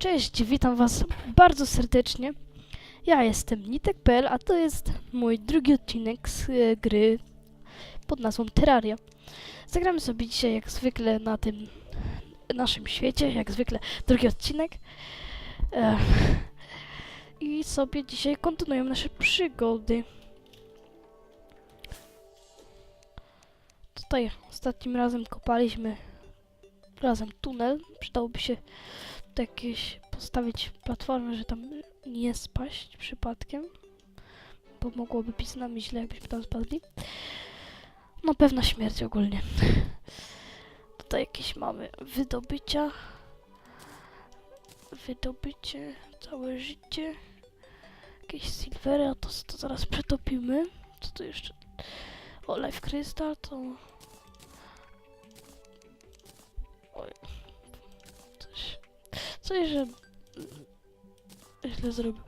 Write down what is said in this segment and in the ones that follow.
Cześć, witam was bardzo serdecznie. Ja jestem Nitek.pl, a to jest mój drugi odcinek z e, gry pod nazwą Terraria. Zagramy sobie dzisiaj jak zwykle na tym naszym świecie, jak zwykle drugi odcinek. E, I sobie dzisiaj kontynuujemy nasze przygody. Tutaj ostatnim razem kopaliśmy razem tunel. Przydałoby się jakieś postawić platformę, że tam nie spaść przypadkiem. Bo mogłoby być z nami źle, jakbyśmy tam spadli. No pewna śmierć ogólnie. Tutaj jakieś mamy wydobycia. Wydobycie, całe życie. Jakieś silvery, a to, to zaraz przetopimy. Co tu jeszcze? O, life crystal to... Coś, że... Źle zrobił.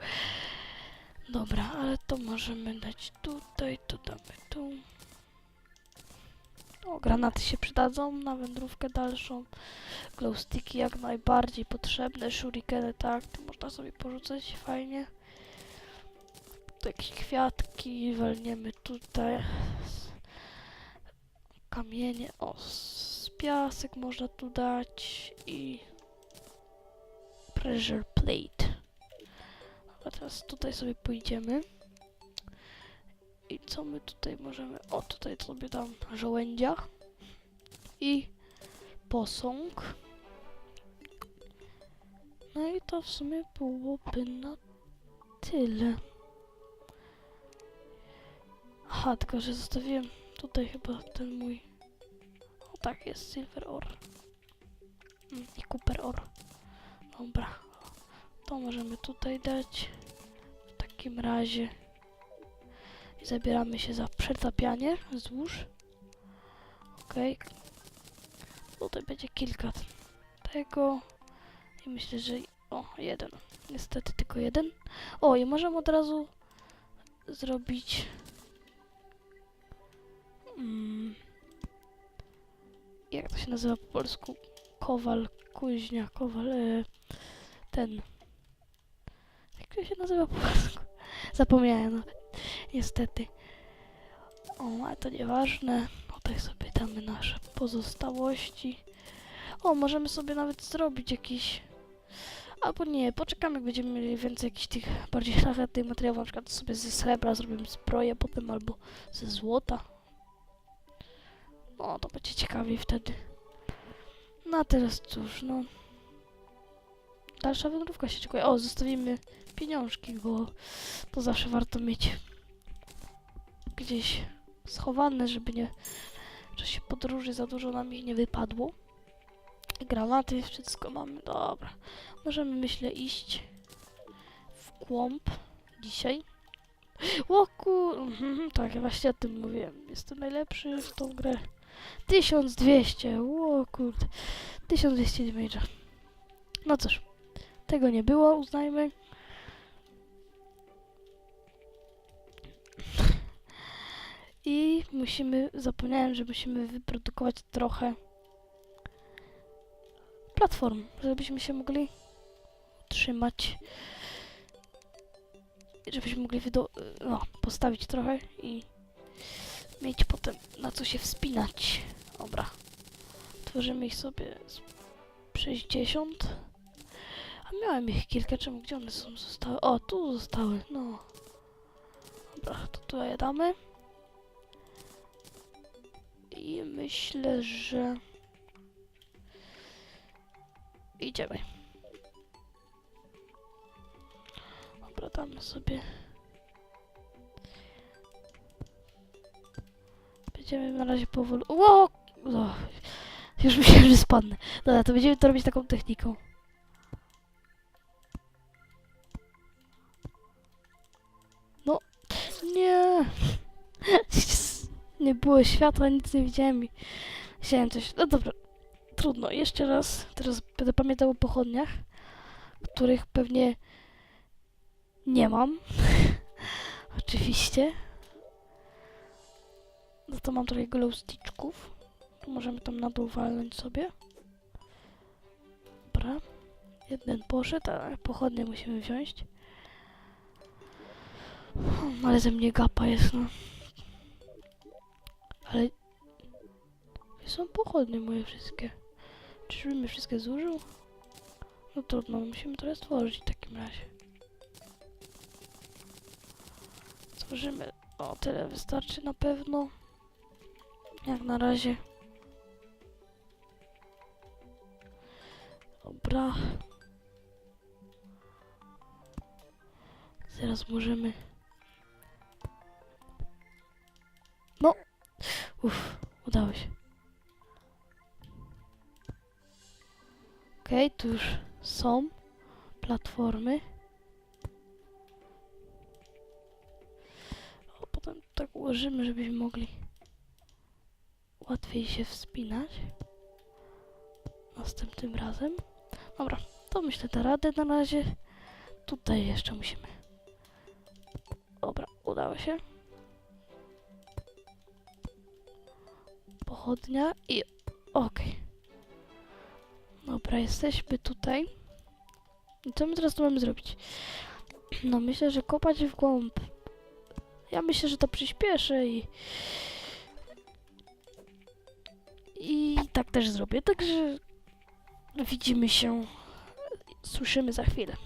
Dobra, ale to możemy dać tutaj, to damy tu. O, granaty się przydadzą na wędrówkę dalszą. Glowsticki jak najbardziej potrzebne. Shurikeny tak, to można sobie porzucać fajnie. Tu jakieś kwiatki walniemy tutaj. Kamienie, o, piasek można tu dać i pressure plate. A teraz tutaj sobie pójdziemy. I co my tutaj możemy? O, tutaj sobie dam żołędzia i posąg. No i to w sumie byłoby na tyle. Aha, tylko że zostawiłem tutaj chyba ten mój. O tak, jest silver ore. Mm, I copper ore. Dobra. To możemy tutaj dać. W takim razie. Zabieramy się za przetapianie złóż. Okej. Tutaj będzie kilka tego. I myślę, że... O, jeden. Niestety tylko jeden. O, i możemy od razu zrobić... Mm, jak to się nazywa po polsku? Kowal, kuźnia, kowal, e, ten. Jak to się nazywa po polsku? Zapomniałem, no. Niestety. O, ale to nieważne. Tutaj sobie damy nasze pozostałości. O, możemy sobie nawet zrobić jakiś... Albo nie, poczekamy, jak będziemy mieli więcej jakichś tych bardziej szlachetnych materiałów. Na przykład sobie ze srebra zrobimy zbroję potem, albo ze złota. O, to będzie ciekawiej wtedy. No a teraz cóż, no. Dalsza wędrówka się czekuje. O, zostawimy pieniążki, bo to zawsze warto mieć gdzieś schowane, żeby nie w czasie podróży za dużo nam ich nie wypadło. Granaty, wszystko mamy. Dobra. Możemy, myślę, iść w głąb dzisiaj. O kur... Mhm, tak, właśnie o tym mówiłem. Jestem najlepszy w tą grę. 1200, o kurde. 1200 damage'a. No cóż, tego nie było, uznajmy. I musimy, zapomniałem, że musimy wyprodukować trochę platform, żebyśmy się mogli trzymać. Żebyśmy mogli no, postawić trochę i mieć potem na co się wspinać. Dobra. Tworzymy ich sobie z 60. Miałem ich kilka, czemu gdzie one są? Zostały. O, tu zostały, no. Dobra, to tutaj damy. I myślę, że idziemy. Dobra, damy sobie. Będziemy na razie powoli. O, już myślałem, że spadnę. Dobra, to będziemy to robić taką techniką. Nie było światła, nic nie widziałem i chciałem coś. No dobra, trudno. Jeszcze raz. Teraz będę pamiętał o pochodniach, których pewnie nie mam. Oczywiście. No to mam trochę glowsticzków. Tu możemy tam na dół sobie. Dobra. Jeden poszedł, ale pochodnie musimy wziąć. Ale ze mnie gapa jest, no. Ale... Są pochodnie moje wszystkie? Czyżby mi wszystkie zużył? No trudno, musimy to stworzyć w takim razie. Stworzymy... O, tyle wystarczy na pewno. Jak na razie. Dobra. Teraz możemy... Uff, udało się. Okej, tu już są platformy. O, potem tak ułożymy, żebyśmy mogli łatwiej się wspinać. Następnym razem. Dobra, to myślę da radę na razie. Tutaj jeszcze musimy. Dobra, udało się. Pochodnia i okej. Dobra, jesteśmy tutaj. I co my teraz tu mamy zrobić? No myślę, że kopać w głąb. Ja myślę, że to przyspieszę i... I tak też zrobię, także widzimy się, słyszymy za chwilę.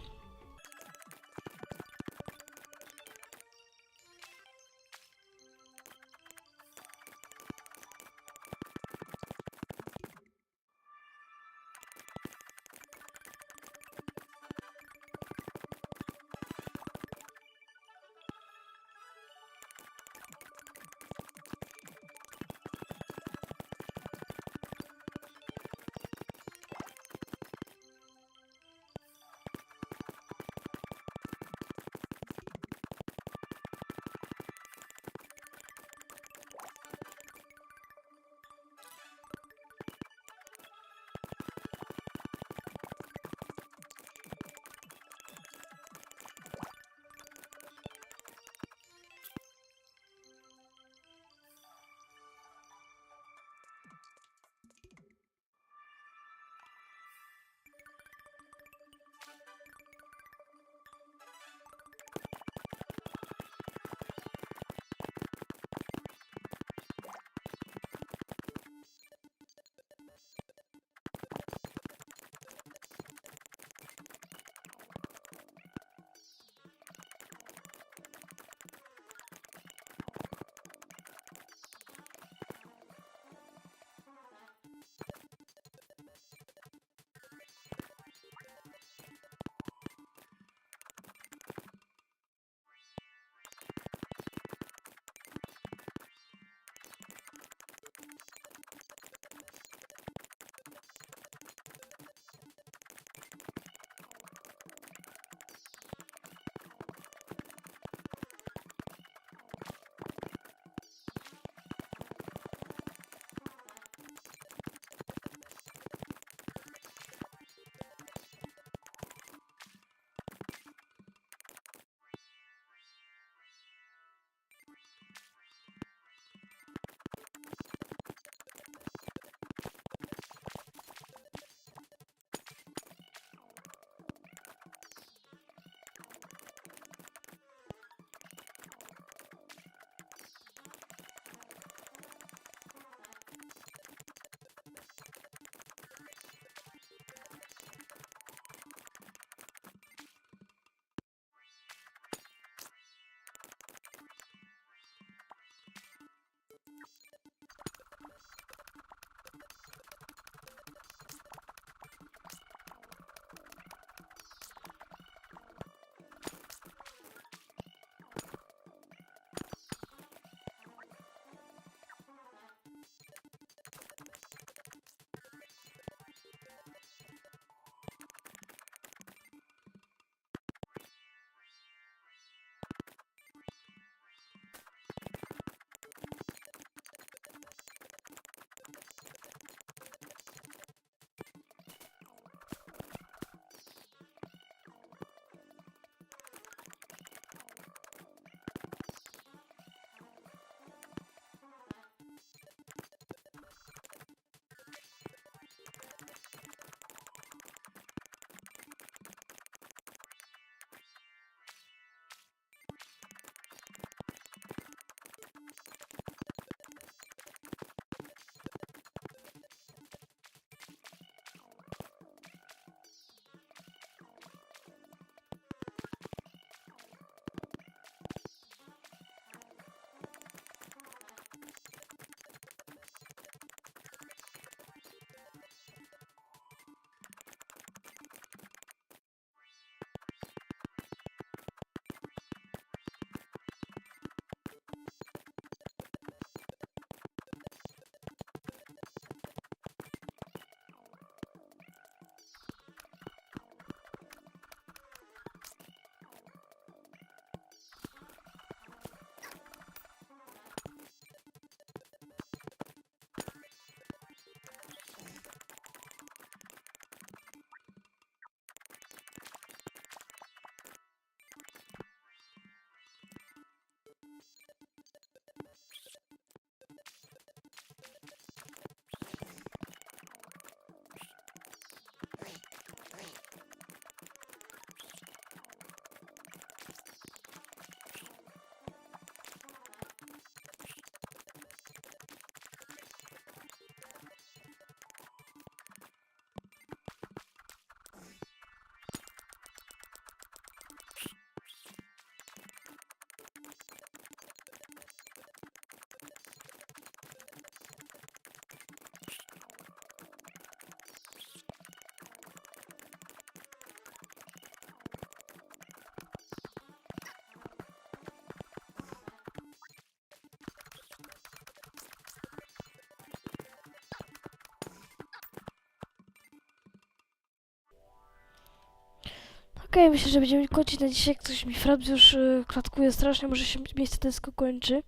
Okej, myślę, że będziemy kończyć na dzisiaj. Ktoś mi frabs już y, klatkuje strasznie, może się miejsce dysko kończy.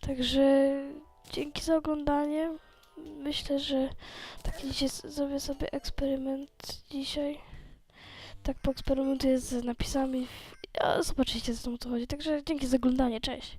Także dzięki za oglądanie. Myślę, że taki dzisiaj zrobię sobie eksperyment dzisiaj. Tak poeksperymentuję z napisami. A zobaczycie, co o co chodzi. Także dzięki za oglądanie. Cześć.